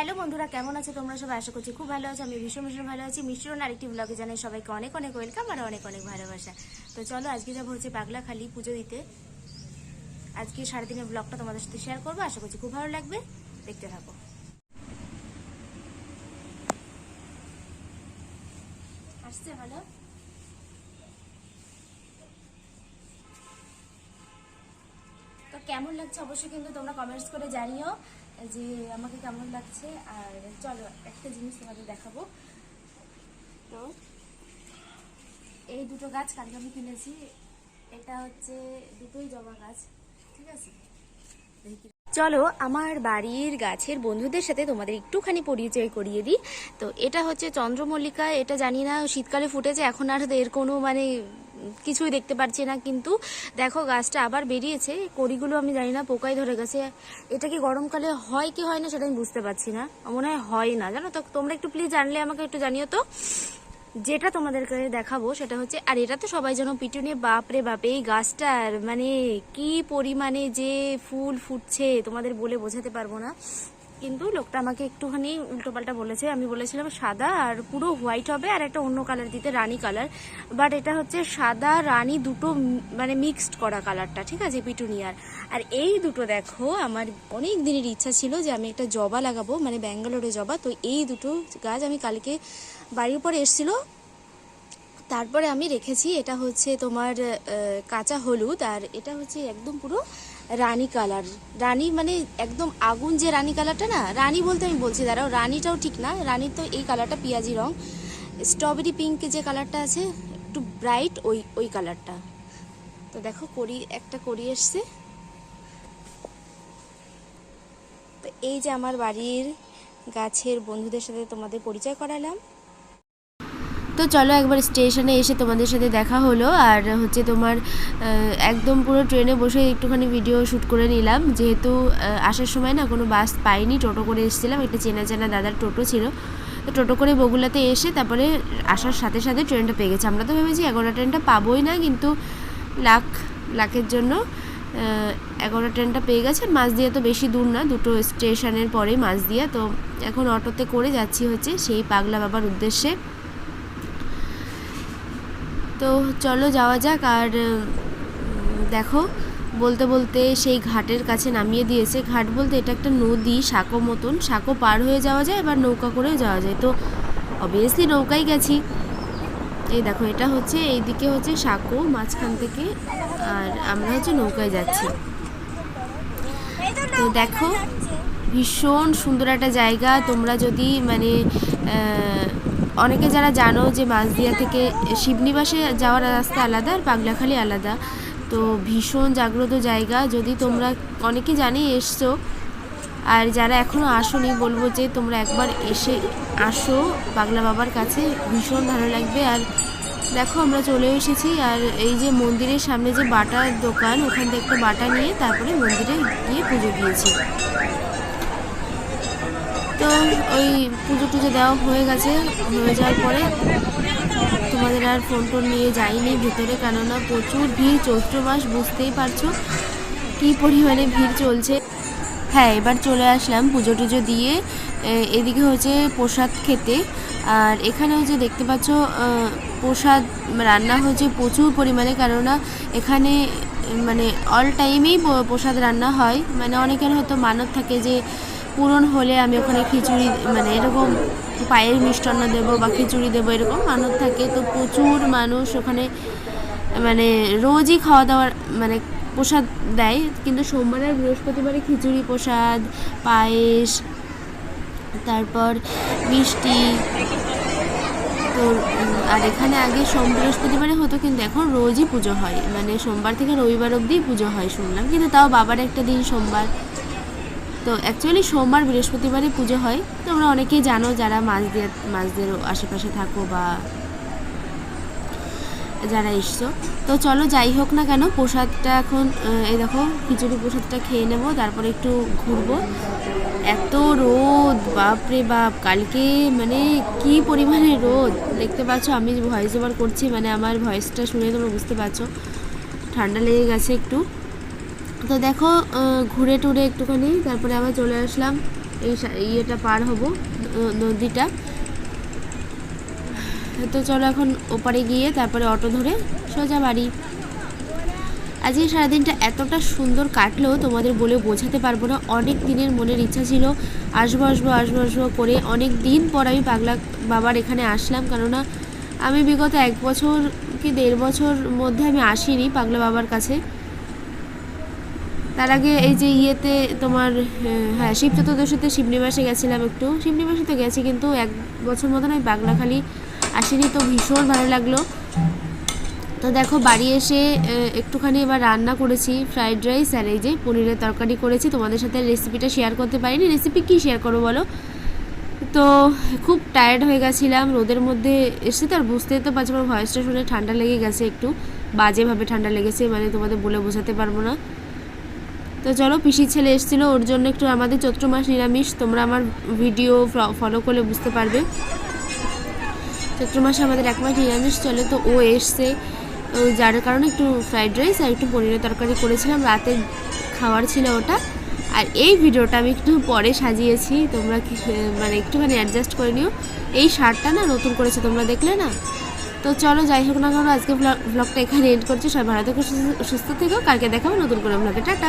Hello বন্ধুরা, কেমন আছো তোমরা সবাই? আশা করছি খুব ভালো আছো। আমি ভীষণ ভীষণ ভালো আছি। মিষ্টির আরেকটি ব্লগে জানাই সবাইকে অনেক অনেক ওয়েলকাম আর অনেক অনেক ভালোবাসা। তো চলো আজকে যাব হচ্ছে পাগলাখালি পুজো দিতে। আজকে সাড়ে দিনের ব্লগটা তোমাদের সাথে শেয়ার করব। আশা করছি খুব ভালো লাগবে। দেখতে থাকো। আসছে, ভালো? কেমন লাগছে অবশ্যই কিন্তু তোমরা কমেন্টস করে জানিও যে আমাকে কেমন লাগছে। আর চলো একটা জিনিস তোমাদের দেখাবো। তো এই দুটো গাছ কালকে আমি কিনেছি। এটা হচ্ছে দুটোই জবা গাছ ঠিক আছে? চলো আমার বাড়ির গাছের বন্ধুদের সাথে তোমাদের একটুখানি পরিচয় করিয়ে দিই। তো এটা হচ্ছে চন্দ্রমল্লিকা এটা জানি না শীতকালে ফুটেছে এখন আর এর কোনো মানে কিছুই দেখতে পারছি না, কিন্তু দেখো গাছটা আবার বেরিয়েছে। কড়িগুলো আমি জানি না পোকায় ধরে গেছে। এটা কি গরমকালে হয় কি হয় না সেটা আমি বুঝতে পারছি না। মনে হয় হয় না, জানো তো? তোমরা একটু প্লিজ জানলে আমাকে একটু জানিও তো। যেটা তোমাদেরকে দেখাবো সেটা হচ্ছে, আর এটা তো সবাই যেন পিটুনে বাপরে বাপ, এই গাছটার মানে কি পরিমাণে যে ফুল ফুটছে, তোমাদের বলে বোঝাতে পারব না। কিন্তু লোকটা আমাকে একটুখানি উল্টোপাল্টা বলেছে। আমি বলেছিলাম, সাদা আর পুরো হোয়াইট হবে আর একটা অন্য কালার দিতে, রানি কালার বাট এটা হচ্ছে সাদা রানী দুটো মানে মিক্সড করা কালারটা ঠিক আছে, পিটুনিয়ার। আর এই দুটো দেখো, আমার অনেক দিনের ইচ্ছা ছিল যে আমি একটা জবা লাগাবো মানে ব্যাঙ্গালোরে জবা। তো এই দুটো গাছ আমি কালকে বাড়ির পরে এসেছিল। তারপরে আমি রেখেছি, এটা হচ্ছে তোমার কাঁচা হলুদ। আর এটা হচ্ছে একদম পুরো রানী কালার। রানী মানে একদম আগুন যে রানী কালারটা না, রানী বলতে আমি বলছি, দাঁড়াও, রানীটাও ঠিক না, রানীর তো এই কালারটা পেঁয়াজি রং। স্ট্রবেরি পিঙ্ক যে কালারটা আছে, একটু ব্রাইট ওই ওই কালারটা। তো দেখো, করি, একটা করি এসছে। তো এই যে আমার বাড়ির গাছের বন্ধুদের সাথে তোমাদের পরিচয় করালাম। তো চলো একবার স্টেশনে এসে তোমাদের সাথে দেখা হলো। আর হচ্ছে তোমার একদম পুরো ট্রেনে বসে একটুখানি ভিডিও শ্যুট করে নিলাম। যেহেতু আসার সময় না কোনো বাস পাইনি, টোটো করে এসেছিলাম। একটা চেনা চেনা দাদার টোটো ছিল। তো টোটো করে বগুলাতে এসে তারপরে আসার সাথে সাথে ট্রেনটা পেয়ে গেছে। আমরা তো ভেবেছি এগারোটা ট্রেনটা পাবোই না, কিন্তু লাখ, লাখের জন্য এগারোটা ট্রেনটা পেয়ে গেছে। মাঝদিয়া তো বেশি দূর না, দুটো স্টেশনের পরেই মাঝদিয়া তো এখন অটোতে করে যাচ্ছি হচ্ছে সেই পাগলা বাবার উদ্দেশ্যে। তো চলো যাওয়া যাক আর দেখো, বলতে বলতে সেই ঘাটের কাছে নামিয়ে দিয়েছে। ঘাট বলতে এটা একটা নদী, সাঁকো মতন। সাঁকো পার হয়ে যাওয়া যায় এবার নৌকা করেও যাওয়া যায়। তো অবভিয়াসলি নৌকায় গেছি। এই দেখো, এটা হচ্ছে, এইদিকে হচ্ছে সাঁকো মাঝখান থেকে, আর আমরা হচ্ছে নৌকায় যাচ্ছি। তো দেখো, ভীষণ সুন্দর একটা জায়গা। তোমরা যদি মানে অনেকে যারা জানো যে মাঝদিয়া থেকে, শিবনিবাসে যাওয়ার রাস্তা আলাদা আর পাগলাখালি আলাদা। তো ভীষণ জাগ্রত জায়গা। যদি তোমরা অনেকে জানি এসছো, আর যারা এখনও আসোনি, বলব যে তোমরা একবার এসে আসো পাগলা বাবার কাছে। ভীষণ ভালো লাগবে। আর দেখো, আমরা চলে এসেছি। আর এই যে মন্দিরের সামনে যে বাটার দোকান, ওখান থেকে একটা বাটা নিয়ে তারপরে মন্দিরে গিয়ে পুজো দিয়েছি। তো ওই পুজো টুজো দেওয়া হয়ে গেছে। হয়ে যাওয়ার পরে তোমাদের আর ফোন টোন নিয়ে যাইনি ভেতরে, কেননা প্রচুর ভিড়, চৈত্র মাস, বুঝতেই পারছ কী পরিমাণে ভিড় চলছে। হ্যাঁ এবার চলে আসলাম পুজো টুজো দিয়ে। এদিকে হচ্ছে প্রসাদ খেতে। আর এখানে হচ্ছে দেখতে পাচ্ছ প্রসাদ রান্না হচ্ছে প্রচুর পরিমাণে, কেননা এখানে মানে অল টাইমেই প্রসাদ রান্না হয়। মানে অনেকের হয়তো মানত থাকে যে পূরণ হলে আমি ওখানে খিচুড়ি মানে এরকম পায়ের মিষ্টান্ন দেবো বা খিচুড়ি দেবো, এরকম মানত থাকে। তো প্রচুর মানুষ ওখানে মানে রোজই খাওয়া দাওয়ার মানে প্রসাদ দেয়। কিন্তু সোমবার আর বৃহস্পতিবারে খিচুড়ি প্রসাদ, পায়েস, তারপর মিষ্টি। তো আর এখানে আগে সোম, বৃহস্পতিবারে হতো, কিন্তু এখন রোজই পুজো হয়। মানে সোমবার থেকে রবিবার অবধি পুজো হয় শুনলাম। কিন্তু তাও বাবার একটা দিন সোমবার। তো অ্যাকচুয়ালি সোমবার বৃহস্পতিবারই পুজো হয়। তোমরা অনেকেই জানো যারা মাছ দিয়ে, মাছদের আশেপাশে থাকো বা যারা এসছো। তো চলো যাই হোক না কেন, প্রসাদটা এখন এই দেখো, খিচুড়ি প্রসাদটা খেয়ে নেব, তারপরে একটু ঘুরবো। এত রোদ, বাপরে বাপ, কালকে মানে কি পরিমাণে রোদ। দেখতে পাচ্ছ, আমি ভয়েস ওভার করছি মানে আমার ভয়েসটা শুনে তোমরা বুঝতে পারছ। ঠান্ডা লেগে গেছে একটু। তো দেখো ঘুরে টুরে একটুখানি, তারপরে আবার চলে আসলাম এই ইয়েটা পার হব নদীটা। তো চলো এখন ওপারে গিয়ে তারপরে অটো ধরে সোজা বাড়ি। আজকে সারাদিনটা এতটা সুন্দর কাটলো, তোমাদের বলে বোঝাতে পারব না। অনেক দিনের মনের ইচ্ছা ছিল, আসব আসব আসব আসব করে। অনেক দিন পর আমি পাগলা বাবার এখানে আসলাম, কেননা আমি বিগত এক বছর কি দেড় বছর মধ্যে আমি আসিনি পাগলা বাবার কাছে। তার আগে এই যে ইয়েতে তোমার হ্যাঁ শিব চতুর্দশীতে শিবনিবাসে গেছিলাম একটু। শিবনিবাসে তো গেছি কিন্তু এক বছর মতন আমি পাগলাখালি আসিনি, তো ভীষণ ভালো লাগল। তো দেখো, বাড়ি এসে একটুখানি এবার রান্না করেছি, ফ্রাইড রাইস আর এই যে পনিরের তরকারি করেছি। তোমাদের সাথে রেসিপিটা শেয়ার করতে পারিনি। রেসিপি কি শেয়ার করব বলো? তো খুব টায়ার্ড হয়ে গেছিলাম, রোদের মধ্যে এসে তো আর বুঝতে তো পারছি, আমার ভয়েসটা শুনে ঠান্ডা লেগে গেছে একটু। বাজেভাবে ঠান্ডা লেগেছে মানে তোমাদের বলে বোঝাতে পারব না। তো চলো, পিসির ছেলে এসেছিল, ওর জন্য একটু আমাদের চৈত্র মাস নিরামিষ, তোমরা আমার ভিডিও ফলো করলে বুঝতে পারবে। চৈত্র মাসে আমাদের এক মাস নিরামিষ, চলে তো ও এসছে। যার কারণে একটু ফ্রাইড রাইস আর একটু পনিরের তরকারি করেছিলাম, রাতে খাওয়ার ছিল ওটা। আর এই ভিডিওটা আমি একটু পরে সাজিয়েছি, তোমরা মানে একটুখানি অ্যাডজাস্ট করে নিও। এই শার্টটা না নতুন করেছে, তোমরা দেখলে না? তো চলো, যাই হোক না কেন, আজকে ব্লগটা এখানে এন্ড করছি। সবাই ভালো থেকো, সুস্থ- সুস্থ থেকো, কালকে দেখাবো নতুন করে ব্লগে টাটা